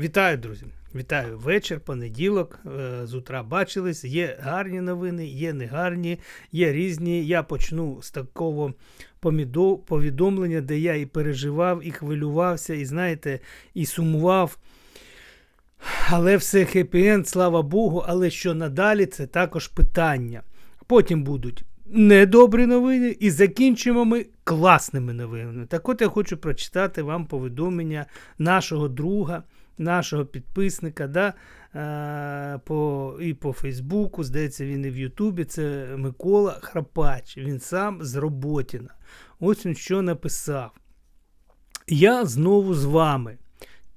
Вітаю, друзі! Вітаю вечір, понеділок. е, З утра бачились. Є гарні новини, є негарні, є різні. Я почну з такого повідомлення, де я і переживав, і хвилювався, і знаєте, і сумував. Але все хеппі-енд, слава Богу. Але що надалі, це також питання. Потім будуть недобрі новини, і закінчимо ми класними новинами. Так от я хочу прочитати вам повідомлення нашого друга, нашого підписника, да, е, по, і по Фейсбуку, здається, він і в Ютубі. Це Микола Храпач. Він сам з Роботіна. Ось він що написав. Я знову з вами.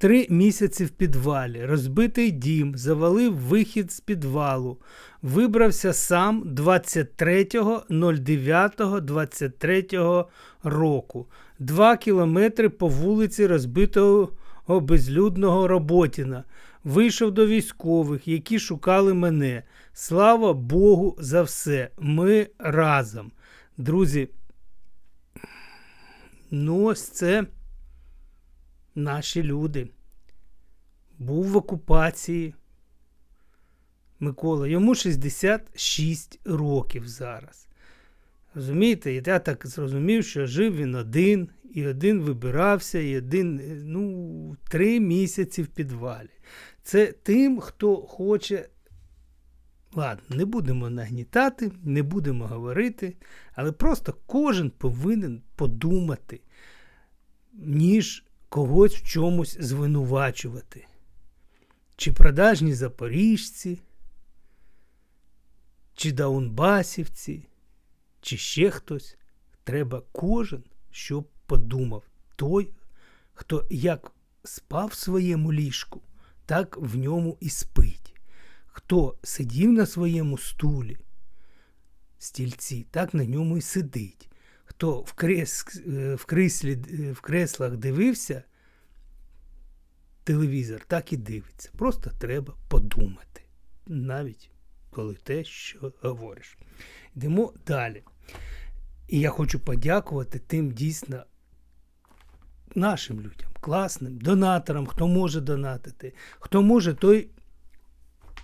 Три місяці в підвалі, розбитий дім, завалив вихід з підвалу. Вибрався сам 23.09.23 року. Два кілометри по вулиці розбитого безлюдного Роботіна. Вийшов до військових, які шукали мене. Слава Богу за все. Ми разом. Друзі, ну ось це наші люди. Був в окупації. Микола, йому 66 років зараз. Розумієте, я так зрозумів, що жив він один, і один вибирався, і один, ну, три місяці в підвалі. Це тим, хто хоче. Ладно, не будемо нагнітати, не будемо говорити, але просто кожен повинен подумати, ніж когось в чомусь звинувачувати. Чи продажні запоріжці, чи даунбасівці, чи ще хтось. Треба кожен, щоб подумав. Той, хто як спав в своєму ліжку, так в ньому і спить. Хто сидів на своєму стулі, стільці, так на ньому і сидить. Хто в, крес, е, в, креслі, е, в креслах дивився телевізор, так і дивиться. Просто треба подумати, навіть коли те, що говориш. Йдемо далі. І я хочу подякувати тим дійсно нашим людям, класним, донаторам, хто може донатити, хто може, той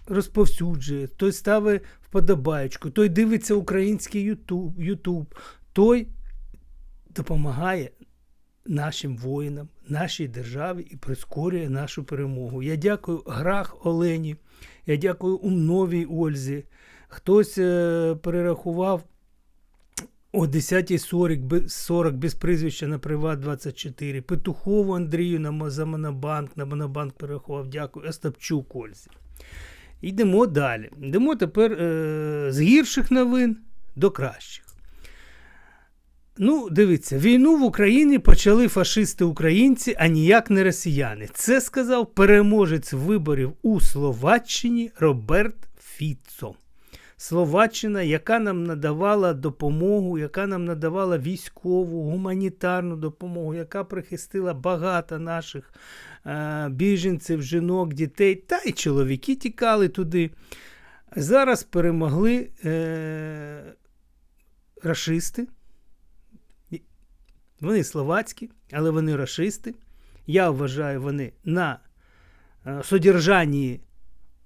розповсюджує, той ставить вподобаєчку, той дивиться український Ютуб, Ютуб, той допомагає нашим воїнам, нашій державі і прискорює нашу перемогу. Я дякую Грах Олені, я дякую Умновій Ользі. Хтось е, перерахував о 10.40 без, 40 без прізвища на Приват 24. Петухову Андрію на, за на Монобанк перерахував. Дякую. Остапчук Ользі. Йдемо далі. Йдемо тепер е, з гірших новин до кращих. Ну, дивіться, війну в Україні почали фашисти-українці, а ніяк не росіяни. Це сказав переможець виборів у Словаччині Роберт Фіцо. Словаччина, яка нам надавала допомогу, яка нам надавала військову, гуманітарну допомогу, яка прихистила багато наших е, біженців, жінок, дітей, та й чоловіки тікали туди. Зараз перемогли е, рашисти. Вони словацькі, але вони рашисти. Я вважаю, вони на е, содержанні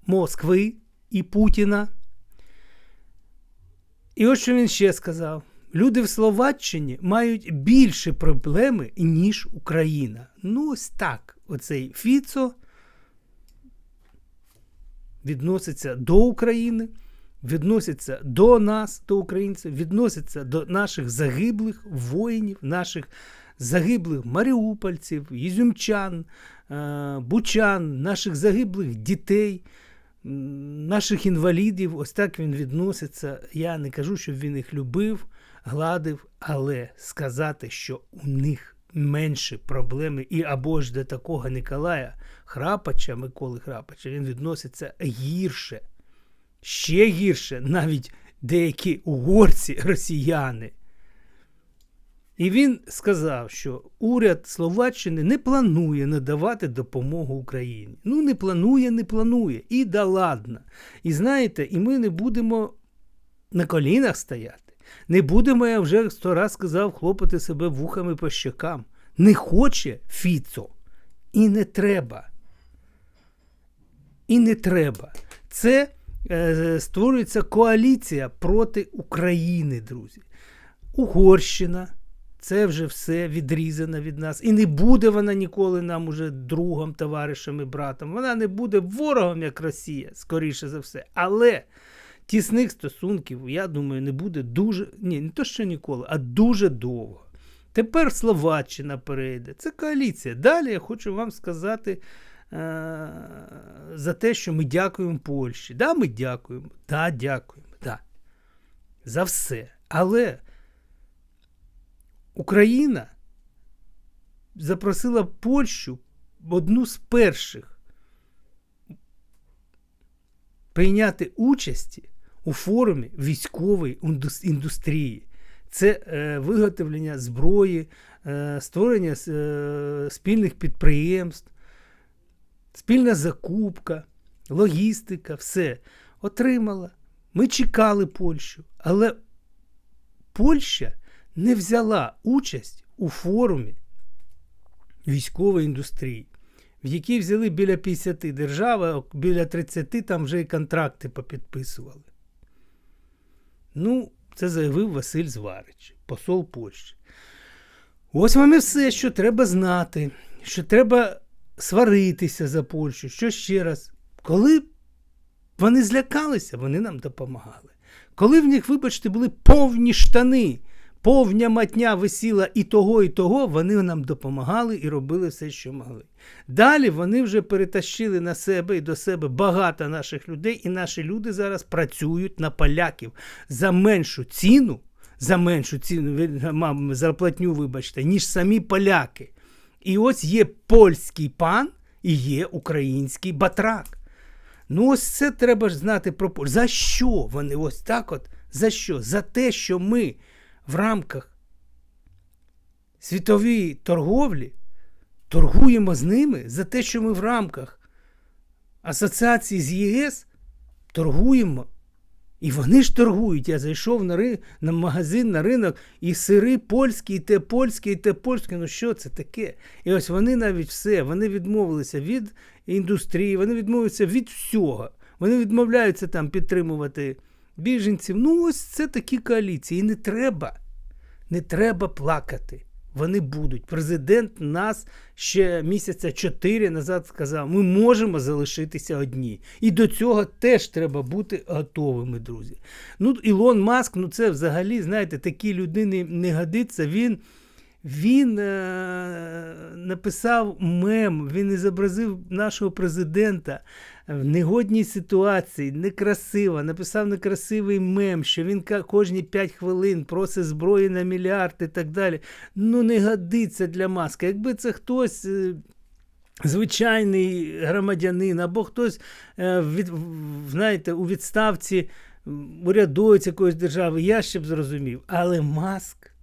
Москви і Путіна. І ось що він ще сказав: люди в Словаччині мають більше проблеми, ніж Україна. Ну, ось так. Оцей Фіцо відноситься до України, відноситься до нас, до українців, відноситься до наших загиблих воїнів, наших загиблих маріупольців, ізюмчан, е, бучан, наших загиблих дітей, наших інвалідів. Ось так він відноситься. Я не кажу, щоб він їх любив, гладив, але сказати, що у них менше проблеми, і або ж до такого Николая Храпача, Миколи Храпача, він відноситься гірше ще гірше навіть деякі угорці, росіяни. І він сказав, що уряд Словаччини не планує надавати допомогу Україні. Ну, не планує, не планує. І да ладно. І знаєте, і ми не будемо на колінах стояти. Не будемо, я вже сто раз сказав, хлопати себе вухами по щекам. Не хоче Фіцо. І не треба. і не треба. Це е, створюється коаліція проти України, друзі. Угорщина. Це вже все відрізано від нас. І не буде вона ніколи нам уже другом, товаришем і братом. Вона не буде ворогом, як Росія, скоріше за все. Але тісних стосунків, я думаю, не буде дуже. Ні, не то що ніколи, а дуже довго. Тепер Словаччина перейде. Це коаліція. Далі я хочу вам сказати е- за те, що ми дякуємо Польщі. Да, ми дякуємо. Да, дякуємо. Да. За все. Але. Україна запросила Польщу одну з перших прийняти участі у форумі військової індустрії. Це е, виготовлення зброї, е, створення е, спільних підприємств, спільна закупка, логістика, все отримала. Ми чекали Польщу, але Польща не взяла участь у форумі військової індустрії, в якій взяли біля 50 держав, а біля 30 там вже і контракти попідписували. Ну, це заявив Василь Зварич, посол Польщі. Ось вам і все, що треба знати, що треба сваритися за Польщу. Що ще раз, коли вони злякалися, вони нам допомагали. Коли в них, вибачте, були повні штани повня матня висіла і того, і того, вони нам допомагали і робили все, що могли. Далі вони вже перетащили на себе і до себе багато наших людей, і наші люди зараз працюють на поляків за меншу ціну, за меншу ціну, зарплатню, вибачте, ніж самі поляки. І ось є польський пан і є український батрак. Ну, ось це треба ж знати про. За що вони ось так от? За що? За те, що ми в рамках світової торговлі торгуємо з ними за те, що ми в рамках асоціації з ЄС торгуємо. І вони ж торгують. Я зайшов на ри... на магазин, на ринок, і сири польські, і те польське, і те польське. Ну що це таке? І ось вони навіть все, вони відмовилися від індустрії, вони відмовилися від всього. Вони відмовляються там підтримувати біженців. Ну, ось це такі коаліції. І не треба, не треба плакати. Вони будуть. Президент нас ще місяця чотири назад сказав: ми можемо залишитися одні. І до цього теж треба бути готовими, друзі. Ну, Ілон Маск, ну це взагалі, знаєте, такій людини не годиться. Він він е, написав мем, він зобразив нашого президента в негодній ситуації, некрасиво, написав некрасивий мем, що він кожні 5 хвилин просить зброї на мільярд і так далі. Ну, не годиться для маска. Якби це хтось. Е, звичайний громадянин, або хтось е, від, знаєте, у відставці урядовець якоїсь держави, я ще б зрозумів. Але маск,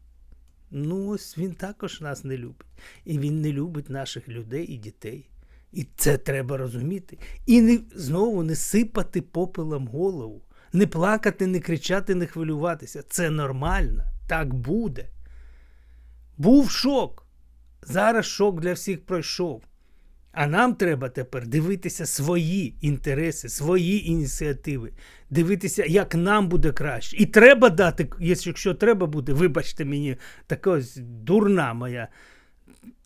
ну ось він також нас не любить. І він не любить наших людей і дітей. І це треба розуміти. І не, знову не сипати попелом голову, не плакати, не кричати, не хвилюватися. Це нормально, так буде. Був шок. Зараз шок для всіх пройшов. А нам треба тепер дивитися свої інтереси, свої ініціативи, дивитися, як нам буде краще. І треба дати, якщо треба буде, вибачте мені, така ось дурна моя.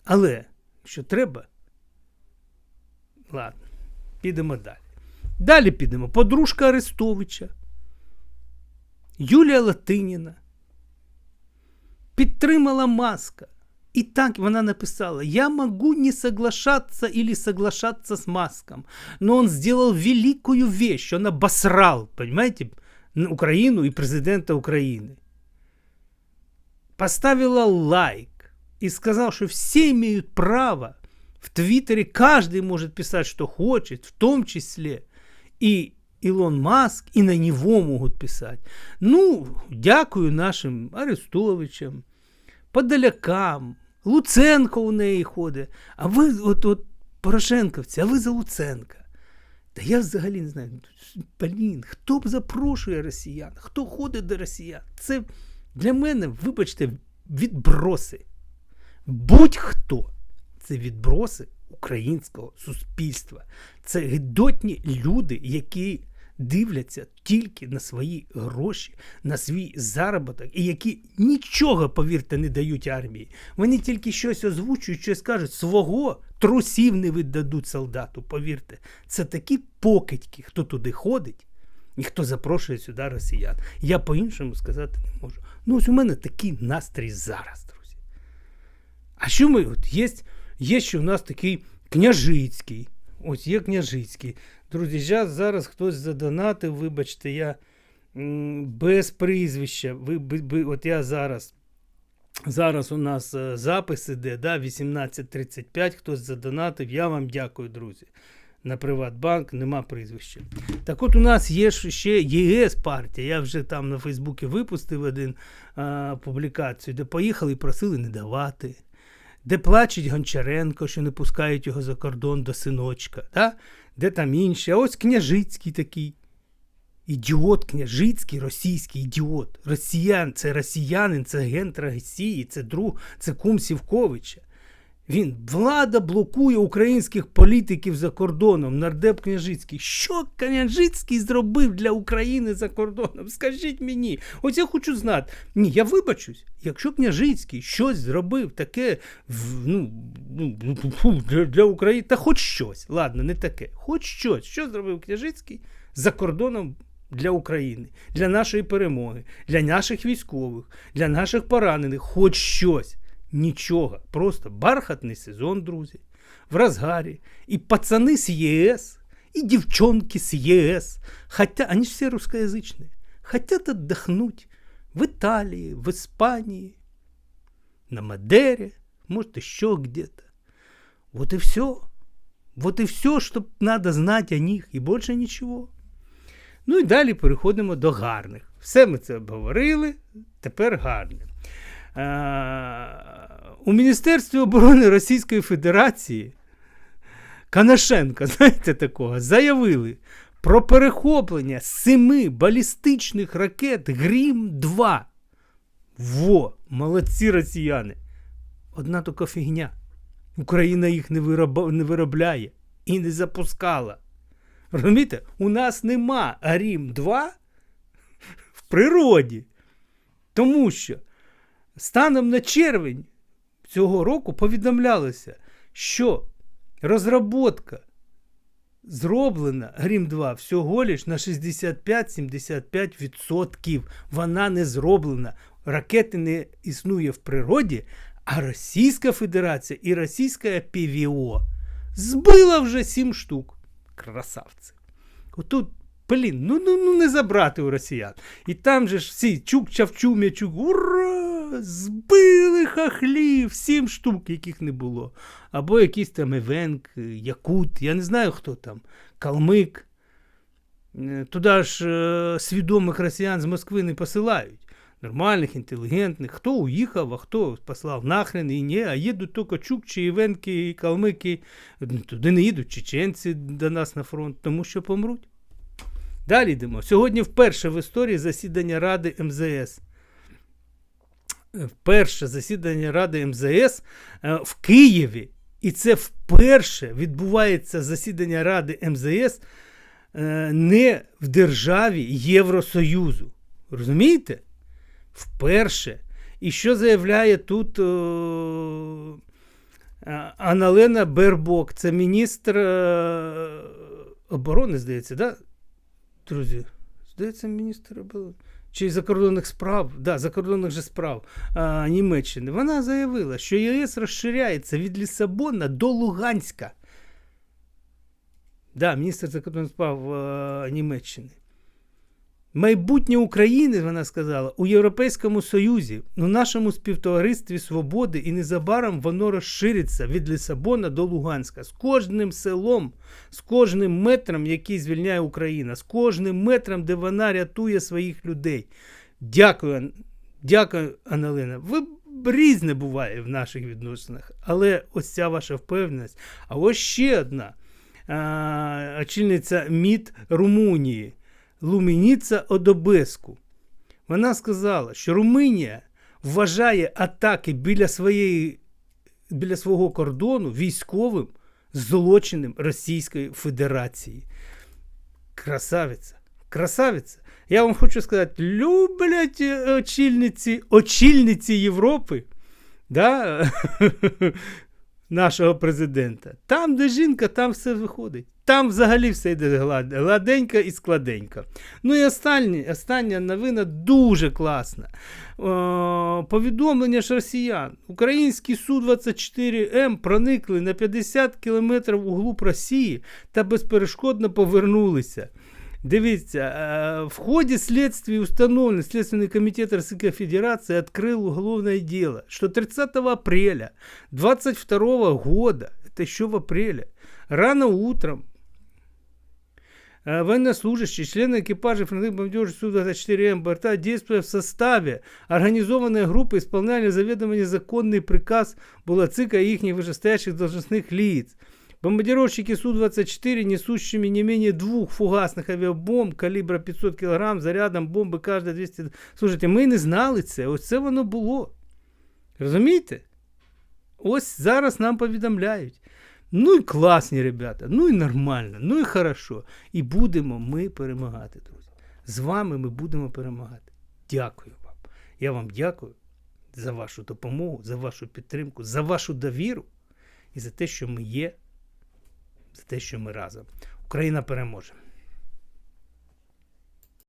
Але що треба. Ладно, підемо далі. Далі підемо. Подружка Арестовича, Юлія Латиніна підтримала маска. І так вона написала, я могу не соглашаться или соглашаться с Маском, но он сделал великую вещь, он обосрал, понимаете, Украину и президента Украины. Поставила лайк и сказал, что все имеют право В Твиттере каждый может писать, что хочет, в том числе и Ілон Маск, і на нього можуть писати. Ну, дякую нашим Арестовичам, Подолякам, Луценко у неї ходить. А ви, от, от Порошенковці, а ви за Луценка. Та я взагалі не знаю. Блін, хто б запрошує росіян, хто ходить до росіян? Це для мене, вибачте, відброси. Будь-хто це відброси українського суспільства. Це гидотні люди, які дивляться тільки на свої гроші, на свій заробіток, і які нічого, повірте, не дають армії. Вони тільки щось озвучують, щось кажуть, свого трусів не віддадуть солдату. Повірте, це такі покидьки, хто туди ходить. І хто запрошує сюди росіян. Я по-іншому сказати не можу. Ну, ось у мене такий настрій зараз, друзі. А що ми? От Є, є ще у нас такий княжицький. Ось є княжицький. Друзі, зараз, хтось задонатив, вибачте, я без прізвища. Ви, би- от я зараз. Зараз у нас е, запис іде, да, 18.35, хтось задонатив. Я вам дякую, друзі. На Приватбанк нема прізвища. Так от у нас є ще ЄС партія. Я вже там на Фейсбуці випустив один а, публікацію, де поїхали і просили не давати. Де плачуть Гончаренко, що не пускають його за кордон до синочка, да? де там інші. А ось княжицький такий. Ідіот княжицький, російський ідіот. Росіян, це росіянин, це агент Росії, це друг, це кум Сівковича. Він влада блокує українських політиків за кордоном. Нардеп Княжицький. Що Княжицький зробив для України за кордоном? Скажіть мені. Ось я хочу знати. Ні, я вибачусь, якщо Княжицький щось зробив таке ну, ну, для, для України, та хоч щось. Ладно, не таке. Хоч щось. Що зробив Княжицький за кордоном для України, для нашої перемоги, для наших військових, для наших поранених, хоч щось. Нічого. Просто бархатний сезон, друзі, в розгарі. І пацани з ЄС, і девчонки з ЄС, хотя, они же все русскоязычные, хотят отдохнуть в Италии, в Испании, на Мадере, может, еще где-то. Вот и все. Вот и все, что надо знать о них, і більше нічого. Ну і далі переходимо до гарних. Все ми це обговорили, тепер гарне. Е, У Міністерстві оборони Російської Федерації Канашенка, знаєте такого, заявили про перехоплення семи балістичних ракет Грім-2. Во, молодці росіяни. Одна така фігня. Україна їх не, вироба- не виробляє і не запускала. Розумієте, у нас нема Грім-2 в природі. Тому що станом на червень цього року повідомлялося, що розробка зроблена Грім 2 всього лиш на 65-75%. Вона не зроблена. Ракети не існує в природі, а Російська Федерація і Російська ПВО збила вже 7 штук. Красавці. Отут, блін, ну, ну, ну не забрати у росіян. І там же ж всі чук чавчу м'ячук. Ура! Збили хахлів, сім штук, яких не було. Або якийсь там Івенк, Якут, я не знаю хто там, Калмик. Е, Туди ж е, свідомих росіян з Москви не посилають. Нормальних, інтелігентних. Хто уїхав, а хто послав нахрен і ні, а їдуть тільки чукчі, івенки, і калмики. Туди не їдуть чеченці до нас на фронт, тому що помруть. Далі йдемо. Сьогодні вперше в історії засідання Ради МЗС. Е, Вперше засідання Ради МЗС е, в Києві. І це вперше відбувається засідання Ради МЗС е, не в державі Євросоюзу. Розумієте? Вперше. І що заявляє тут о, Аналена Бербок, це міністр е, оборони, здається, да? Друзі, здається, міністр оборони. Чи закордонних справ, да, закордонних же справ а, Німеччини. Вона заявила, що ЄС розширяється від Лісабона до Луганська. Да, міністр закордонних справ а, Німеччини. Майбутнє України, вона сказала, у Європейському Союзі, у нашому співтоваристві свободи, і незабаром воно розшириться від Лісабона до Луганська. З кожним селом, з кожним метром, який звільняє Україна, з кожним метром, де вона рятує своїх людей. Дякую, дякую, Аналина. Ви різне буває в наших відносинах, але ось ця ваша впевненість. А ось ще одна а, очільниця МІД Румунії. Лумініца Одобеску. Вона сказала, що Румунія вважає атаки біля, своєї, біля свого кордону військовим злочинам Російської Федерації. Красавиця, красавиця. Я вам хочу сказати, люблять е, очільниці, очільниці Європи, да? нашого президента. Там, де жінка, там все виходить. Там взагалі все йде глад- гладенько і складенько. Ну і останнє, остання новина дуже класна. О, повідомлення ж росіян. Українські Су-24М проникли на 50 кілометрів у глуб Росії та безперешкодно повернулися. Дивіться, е, в ходе следствия установлено, Следственный комитет Российской Федерации открыл уголовное дело, что 30 апреля 22 года, это еще в апреле, рано утром э, военнослужащие, члены экипажа фронтовых бомбежек Су-24М борта, действуя в составе организованной группы, исполняли заведомо незаконный приказ Булацика и их вышестоящих должностных лиц. Бомбардировщики Су-24, несущими не менее двух фугасних авіабомб калібра 500 кг, зарядом бомби кожна 200... Слушайте, ми не знали це, ось це воно було. Розумієте? Ось зараз нам повідомляють. Ну і класні ребята, ну і нормально, ну і хорошо. І будемо ми перемагати, друзі. З вами ми будемо перемагати. Дякую вам. Я вам дякую за вашу допомогу, за вашу підтримку, за вашу довіру і за те, що ми є, за те, що ми разом. Україна переможе.